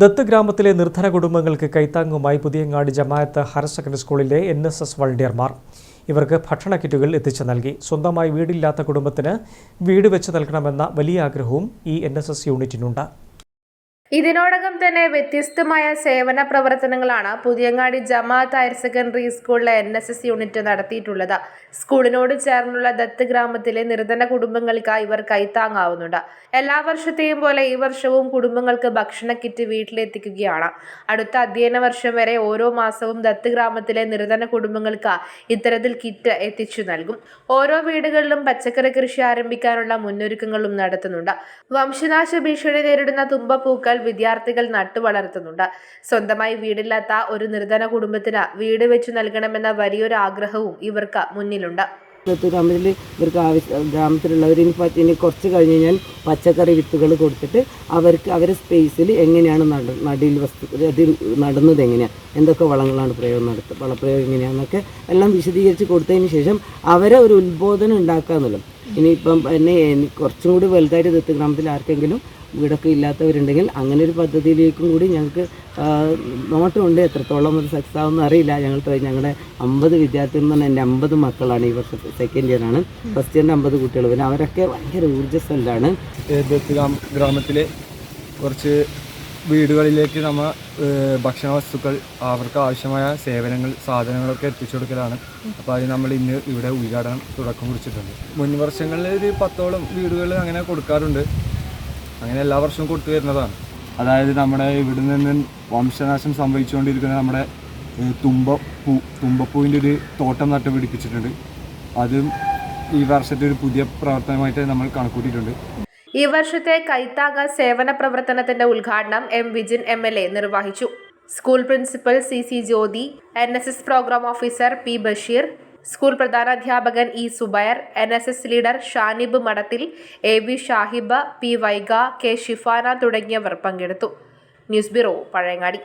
ദത്ത് ഗ്രാമത്തിലെ നിർധന കുടുംബങ്ങൾക്ക് കൈത്താങ്ങുമായി പുതിയങ്ങാടി ജമായത്ത് ഹയർ സെക്കൻഡറി സ്കൂളിലെ എൻ എസ് എസ് വളണ്ടിയർമാർ. ഇവർക്ക് ഭക്ഷണ കിറ്റുകൾ എത്തിച്ചു നൽകി. സ്വന്തമായി വീടില്ലാത്ത കുടുംബത്തിന് വീട് വെച്ച് നൽകണമെന്ന വലിയ ആഗ്രഹവും ഈ എൻ യൂണിറ്റിനുണ്ട്. ഇതിനോടകം തന്നെ വ്യത്യസ്തമായ സേവന പ്രവർത്തനങ്ങളാണ് പുതിയങ്ങാടി ജമാഅത്ത് ഹയർ സെക്കൻഡറി സ്കൂളിലെ എൻ എസ് എസ് യൂണിറ്റ് നടത്തിയിട്ടുള്ളത്. സ്കൂളിനോട് ചേർന്നുള്ള ദത്ത് ഗ്രാമത്തിലെ നിർധന കുടുംബങ്ങൾക്ക് ഇവർ കൈത്താങ്ങാവുന്നുണ്ട്. എല്ലാ വർഷത്തെയും പോലെ ഈ വർഷവും കുടുംബങ്ങൾക്ക് ഭക്ഷണ കിറ്റ് വീട്ടിലെത്തിക്കുകയാണ്. അടുത്ത അധ്യയന വർഷം വരെ ഓരോ മാസവും ദത്ത് ഗ്രാമത്തിലെ നിർധന കുടുംബങ്ങൾക്ക് ഇത്തരത്തിൽ കിറ്റ് എത്തിച്ചു നൽകും. ഓരോ വീടുകളിലും പച്ചക്കറി കൃഷി ആരംഭിക്കാനുള്ള മുന്നൊരുക്കങ്ങളും നടത്തുന്നുണ്ട്. വംശനാശ ഭീഷണി നേരിടുന്ന തുമ്പപ്പൂക്കൾ വിദ്യാർത്ഥികൾ നട്ടുവളർത്തുന്നുണ്ട് സ്വന്തമായി വീടില്ലാത്ത ഒരു നിർധന കുടുംബത്തിന് വീട് വെച്ചു നൽകണമെന്ന വലിയൊരു ആഗ്രഹവും ഇവർക്ക് മുന്നിലുണ്ട്. ഗ്രാമത്തിൽ ഇവർക്ക് ആവശ്യ ഗ്രാമത്തിലുള്ളവർ ഇനി ഇനി കുറച്ച് കഴിഞ്ഞ് കഴിഞ്ഞാൽ പച്ചക്കറി വിത്തുകൾ കൊടുത്തിട്ട് അവർക്ക് അവരെ സ്പേസിൽ എങ്ങനെയാണ് നട നടിയിൽ വസ്തു അതിൽ നടുന്നത് എങ്ങനെയാണ് എന്തൊക്കെ വളങ്ങളാണ് പ്രയോഗം നടത്തുക വളപ്രയോഗം എങ്ങനെയാണെന്നൊക്കെ എല്ലാം വിശദീകരിച്ച് കൊടുത്തതിന് ശേഷം അവരെ ഒരു ഉത്ബോധനം ഉണ്ടാക്കുക എന്നുള്ളത് ഇനിയിപ്പം എന്നെ എനി- കുറച്ചും കൂടി വലുതായിട്ട് ദത്ത് ഗ്രാമത്തിൽ ആർക്കെങ്കിലും വീടൊക്കെ ഇല്ലാത്തവരുണ്ടെങ്കിൽ അങ്ങനെ ഒരു പദ്ധതിയിലേക്കും കൂടി ഞങ്ങൾക്ക് നോട്ടമുണ്ട് എത്രത്തോളം അത് സക്സസ് ആവുമെന്ന് അറിയില്ല. ഞങ്ങൾ ഞങ്ങളുടെ അമ്പത് വിദ്യാർത്ഥികൾ എന്ന് പറഞ്ഞാൽ എന്റെ അമ്പത് മക്കളാണ് ഈ വർഷത്തെ സെക്കൻഡ് ഇയർ ആണ്. ഫസ്റ്റ് ഇയറിന്റെ അമ്പത് കുട്ടികൾ. പിന്നെ അവരൊക്കെ ഭയങ്കര ഊർജസ്വലാണ്. ഗ്രാമത്തിലെ കുറച്ച് വീടുകളിലേക്ക് നമ്മൾ ഭക്ഷണ വസ്തുക്കൾ അവർക്ക് ആവശ്യമായ സേവനങ്ങൾ സാധനങ്ങളൊക്കെ എത്തിച്ചു കൊടുക്കലാണ്. അപ്പോൾ അത് നമ്മൾ ഇന്ന് ഇവിടെ ഉദ്ഘാടനം തുടക്കം കുറിച്ചിട്ടുണ്ട്. മുൻ വർഷങ്ങളിൽ ഒരു പത്തോളം വീടുകൾ അങ്ങനെ കൊടുക്കാറുണ്ട്. അങ്ങനെ എല്ലാ വർഷവും കൊടുത്തു വരുന്നതാണ്. അതായത് നമ്മുടെ ഇവിടെ നിന്ന് വംശനാശം സംഭവിച്ചുകൊണ്ടിരിക്കുന്ന നമ്മുടെ തുമ്പ തുമ്പപ്പൂ തുമ്പപ്പൂവിന്റെ ഒരു തോട്ടം നട്ട് പിടിപ്പിച്ചിട്ടുണ്ട്. അതും ഈ വർഷത്തെ ഒരു പുതിയ പ്രവർത്തനമായിട്ട് നമ്മൾ കണക്കൂട്ടിയിട്ടുണ്ട്. ഈ വർഷത്തെ കൈത്താങ്ങ സേവന പ്രവർത്തനത്തിന്റെ ഉദ്ഘാടനം M Vijin M L A നിർവഹിച്ചു. School principal C C Jyothi N S S program officer P Basheer school പ്രധാനാധ്യാപകൻ E Zubair N S S leader Shanib Madathil A V Shahiba P Vaiga K Shifana തുടങ്ങിയവർ പങ്കെടുത്തു. News bureau Pazhayangadi.